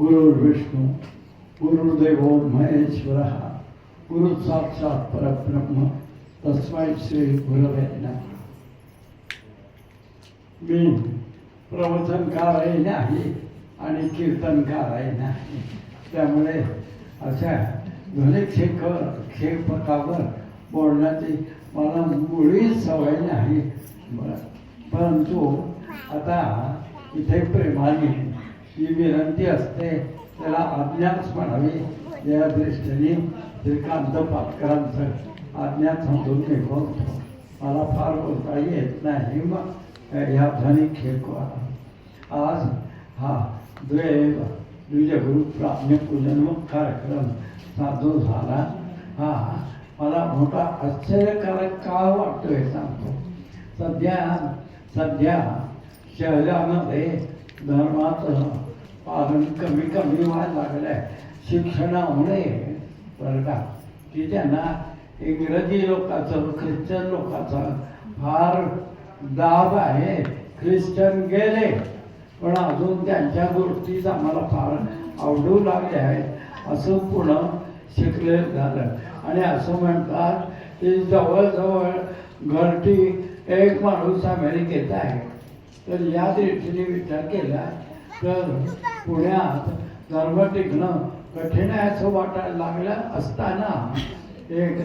गुरुर्विष्णू गुरुर्देव महेश्वर गुरु साक्षात परब्रह्म तस्मै श्री गुरवे मी प्रवचनकारही नाही आणि कीर्तनकारही नाही. त्यामुळे अशा ध्वनिक्षेप क्षेपकावर बोलण्याची मला मुळीच सवय नाही. परंतु आता इथे प्रेमाने ही विनंती असते. त्याला आज्ञाच म्हणावी. या दृष्टीने श्रीकांत पाटकरांचं आज्ञा समजून मी बोलतो मला फार बोलता येत नाही मग ह्या ध्वनी खेळवा आज हा द्वैव द्विजगुरु प्राज्ञपूजनमक कार्यक्रम साधू झाला. हा मला मोठा आश्चर्यकारक का वाटतो हे सांगतो. सध्या सध्या शहरामध्ये धर्माचं अजून कमी कमी व्हायला लागलं आहे शिक्षणामुळे बरं का? की त्यांना इंग्रजी लोकांचं ख्रिश्चन लोकांचा फार दाब आहे ख्रिश्चन गेले पण अजून त्यांच्या गोष्टीच आम्हाला फार आवडू लागल्या आहेत असं पुन्हा शिकले झालं. आणि असं म्हणतात की जवळजवळ घरटी एक माणूस अमेरिकेत आहे. तर या दृष्टीने विचार केला तर पुण्यात धर्म टिकणं कठीण आहे असं वाटायला लागलं असताना एक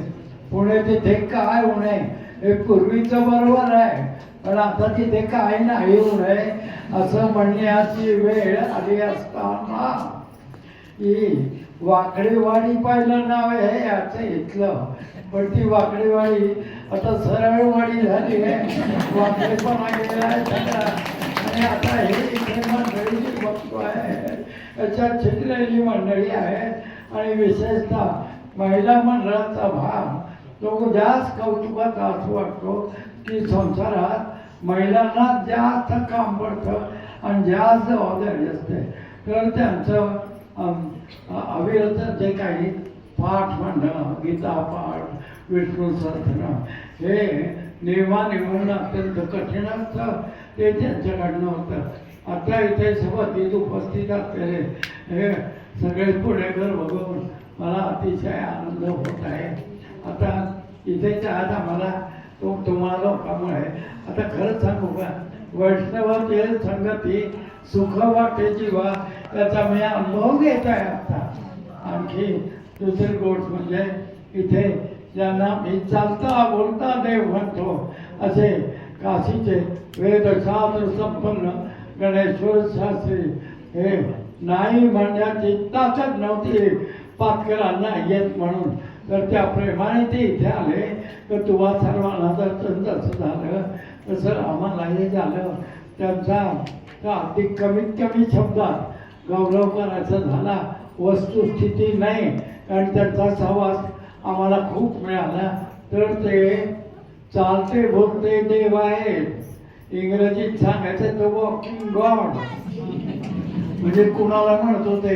पुणे तिथे काय होऊ नये हे पूर्वीचं बरोबर आहे पण आता तिथे काय नाही होऊ नये असं म्हणण्याची वेळ आली असताना. ही वाकडेवाडी पाहिलं नाव आहे याचं इथलं. पण ती वाकडेवाडी आता सरळवाडी झाली आहे. वाकडेपणा गेला आहे आणि आता हे इथे मंडळी बघतो आहे याच्यात शिकलेली मंडळी आहे आणि विशेषतः महिला मंडळाचा भाग तो जास्त कौतुकाचा असं वाटतो की संसारात महिलांना जास्त काम पडतं आणि जास्त जबाबदारी असते तर त्यांचं अविरत जे काही पाठ म्हणणं गीता पाठ विष्णू सहस्रनाम हे नियमानियमन अत्यंत कठीण असतं. ते त्यांच्याकडनं होतं. आता इथे सभातीत उपस्थित असलेले हे सगळे पुणेकर बघून मला अतिशय आनंद होत आहे. आता इथे आज आम्हाला तो तुम्हाला लोकांमुळे आता खरंच सांगू का? वैष्णवाचे संगती सुख वाटे जीवा त्याचा मी अनुभव घेत आहे आता. आणखी दुसरी गोष्ट म्हणजे इथे ज्यांना मी चालता बोलता देव म्हणतो असे काशीचे वेदशास्त्र संपन्न गणेश्वर शास्त्री हे नाही म्हणण्याची ताकद नव्हती. पातकरांना येत म्हणून. तर त्या प्रेमाने ते इथे आले. तर तुम्हा सर्वांना जर तसं झालं तसं आम्हालाही झालं. त्यांचा अगदी कमीत कमी शब्दात गौरव करायचा झाला. वस्तुस्थिती नाही. कारण त्यांचा सहवास आम्हाला खूप मिळाला. तर ते चालते बोलते देव आहेत इंग्रजीत सांगायचं तो वॉकिंग गॉड म्हणजे कुणाला म्हणत होते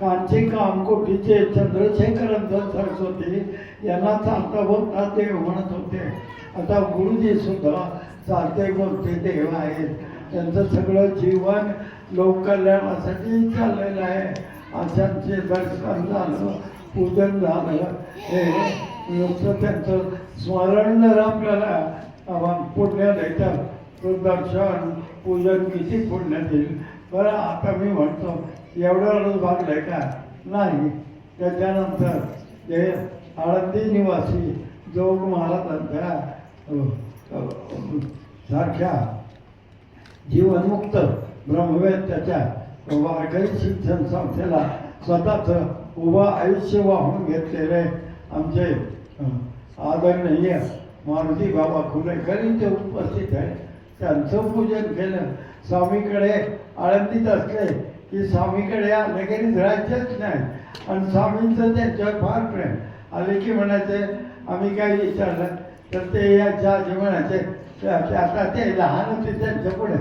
कांचे कामकोटीचे चंद्रशेखरंत सरस्वती यांना चालता बोलता देव म्हणत होते. आता गुरुजी सुद्धा चालते बोलते देव आहेत त्यांचं सगळं जीवन लोककल्याणासाठी चाललेलं आहे. अशांचे दर्शन झालं पूजन झालं. हे नुसतं त्यांचं स्मरण जर आपल्याला आपण पुण्य देतात. तो दर्शन पूजन किती पुण्य देईल बरं आता मी म्हणतो एवढं आहे का? नाही. त्याच्यानंतर ते आळंदी निवासी जोग महाराजांच्या सारख्या जीवनमुक्त ब्रह्मवेद त्याच्या वारकरी शिक्षण संस्थेला स्वतःचं उभं आयुष्य वाहून घेतलेले आमचे आदरणीय मारुती बाबा खुलेकर इथे उपस्थित आहे त्यांचं पूजन केलं। स्वामीकडे आळंदीत असले की स्वामीकडे आले की राहायचंच नाही. आणि स्वामींचं त्यांच्यावर फार प्रेम. आले की म्हणायचे आम्ही काय विचारलं तर ते याच्या आधी म्हणायचे ते आता ते लहान होते त्यांच्या पुढे.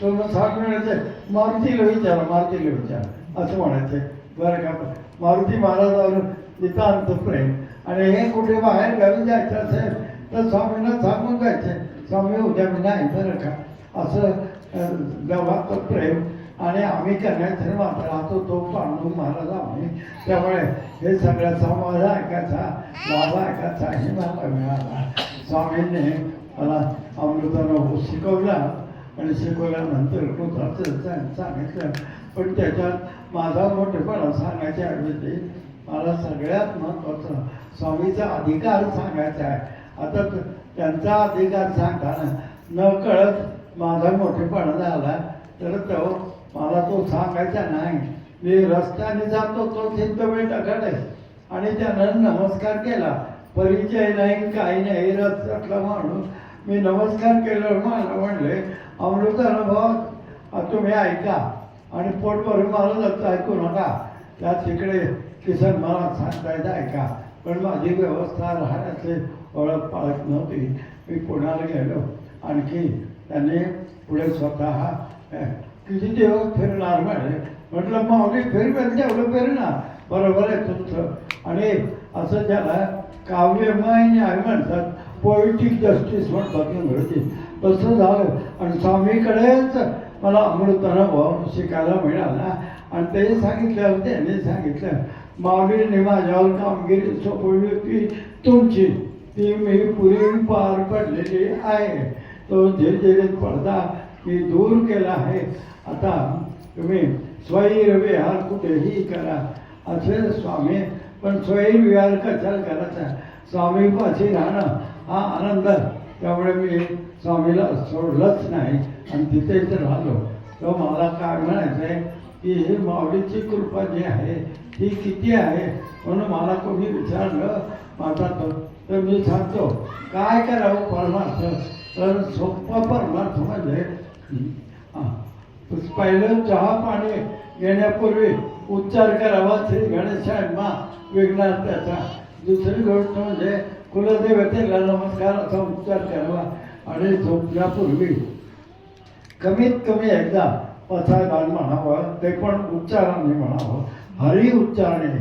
तर मग स्वामी म्हणायचे मारुतीला विचारा मारुतीला विचारा. असं म्हणायचे. बरं का मारुती महाराजावर नितांत प्रेम. आणि हे कुठे बाहेर गावी जायचं असेल तर स्वामींना सांगून जायचे स्वामी उद्या मी नाही बरं का असं अं, देवाचं प्रेम आणि आम्ही कन्याश्री मात्र राहतो तो पांडू महाराज आम्ही. त्यामुळे हे सगळ्या समाज ऐकायचा लाभ ऐकायचा हे मला मिळाला. स्वामींनी मला अमृतानुभव शिकवला आणि शिकवल्यानंतर कृताचं सांगितलं. पण त्याच्यात माझा मोठेपणा सांगायच्या ऐवजी मला सगळ्यात महत्त्वाचं स्वामीचा अधिकार सांगायचा आहे. आता त्यांचा अधिकार सांगताना न कळत माझा मोठेपणा झाला तर तो मला तो सांगायचा नाही. मी रस्त्याने जातो तो सिद्धवेटाकडे आणि त्यानं नमस्कार केला. परिचय नाही काही नाही रस्त्यातला माणूस मी नमस्कार केल्यावर मला म्हणले अमृतानुभव तुम्ही ऐका. आणि पोट भरून मला जातं ऐकू नका. त्या तिकडे किसन मला सांगता ऐका. पण माझी व्यवस्था राहण्याचे ओळख पाळत नव्हती. मी पुण्याला गेलो. आणखी त्यांनी पुढे स्वतः किती दिवस फिरणार म्हणे? म्हटलं माऊली फिरवेल तेवढं फिरणार बरोबर आहे तुमचं. आणि असं त्याला काव्यमय न्याय म्हणतात. पोएटिक जस्टिस म्हणतात इंग्रजी तसं झालं. आणि स्वामीकडेच मला अमृत अनुभव शिकायला मिळाला. आणि ते सांगितल्यावर त्यांनी सांगितलं. माऊलीने माझ्यावर कामगिरी सोपवली होती तुमची. ती मी पुरी पार पडलेली आहे. तो झिरझिरीत पडदा मी दूर केला आहे. आता तुम्ही स्वैरविहार कुठेही करा. असे स्वामी पण स्वैरविहार कशाला करायचा? स्वामीपाशी राहणं हा आनंद. त्यामुळे मी स्वामीला सोडलंच नाही. आणि तिथेच राहिलो. तो मला काय म्हणायचं आहे की ही माऊलीची कृपा जी आहे ती किती आहे? म्हणून मला कोणी विचारलं माझा तो तर मी सांगतो काय करावं परमार्थ? तर सोपा परमार्थ म्हणजे हां पहिलं चहा पाणी घेण्यापूर्वी उच्चार करावा श्री गणेशांना विघ्नार्थाचा दुसरी गोष्ट म्हणजे कुलदेवतेला नमस्कार असा उच्चार करावा. आणि झोपण्यापूर्वी कमीत कमी एकदा पथायदान म्हणावं ते पण उच्चाराने म्हणावं. हरी उच्चारणे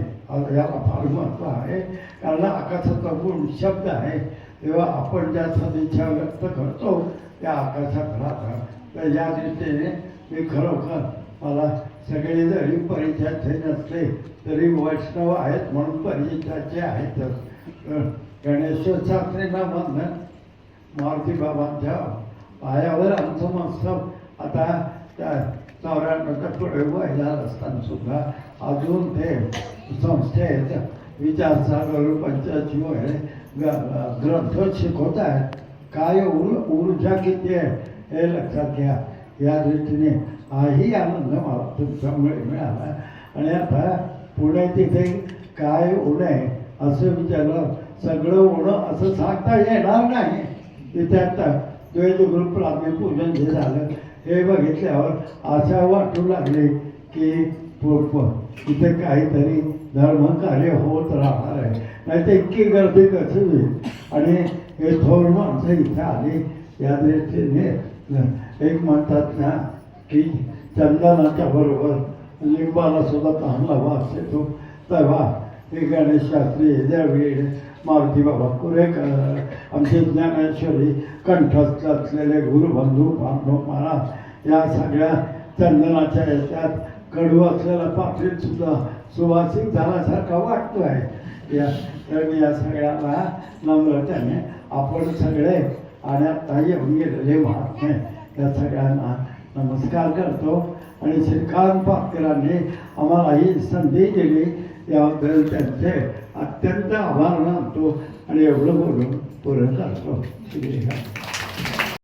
याला फार महत्त्व आहे. कारण आकाशाचा गुण शब्द आहे. तेव्हा आपण ज्या सदिच्छा व्यक्त करतो त्या आकाशात राहतात. तर या दृष्टीने मी खरोखर मला सगळे जरी परिचयाचे नसले तरी वैष्णव आहेत म्हणून परिचयाचे आहेतच तर गणेश शास्त्रींना म्हणणं मारुती बाबांच्या पायावर आमचं मस्तक आता त्या चौऱ्याण्णवच्या पुढे व्हायला असताना सुद्धा अजून ते संस्थेत विचारसागर पंचायती वगैरे ग- ग्रंथ शिकवत आहेत काय ऊर ऊर्जा किती आहे हे लक्षात घ्या. या दृष्टीने हाही आनंद मला तुमच्यामुळे मिळाला. आणि आता पुणे तिथे काय होणं आहे असं विचारलं सगळं होणं असं सांगता येणार नाही. तिथे आता द्वैतगुरु प्राथमिक पूजन जे झालं हे बघितल्यावर आशा वाटू लागली की प- इथे काहीतरी धर्मकार्य होत राहणार आहे. नाही तर इतकी गर्दी कशी होईल आणि हे थोर माणसं इथे आली या दृष्टीने एक म्हणतात ना की चंदनाच्या बरोबर लिंबाला सुद्धा चांगला वास येतो. तेव्हा हे गणेश शास्त्री द्रविड मारुती बाबा कुरेकर आमचे ज्ञानेश्वरी कंठस्थ असलेले गुरुबंधू बांधव महाराज या सगळ्या चंदनाच्या याच्यात कडू असलेला पाटील सुद्धा सुवासिक झाल्यासारखा वाटतो आहे या तर मी या सगळ्याला नम्रतेने आपण सगळे आणि आता येऊन गेलेले महात्मे त्या सगळ्यांना नमस्कार करतो. आणि श्रीकांत पाटकरांनी आम्हाला ही संधी दिली. याबद्दल त्यांचे अत्यंत आभार मानतो आणि एवढं बोलून पुरं करतो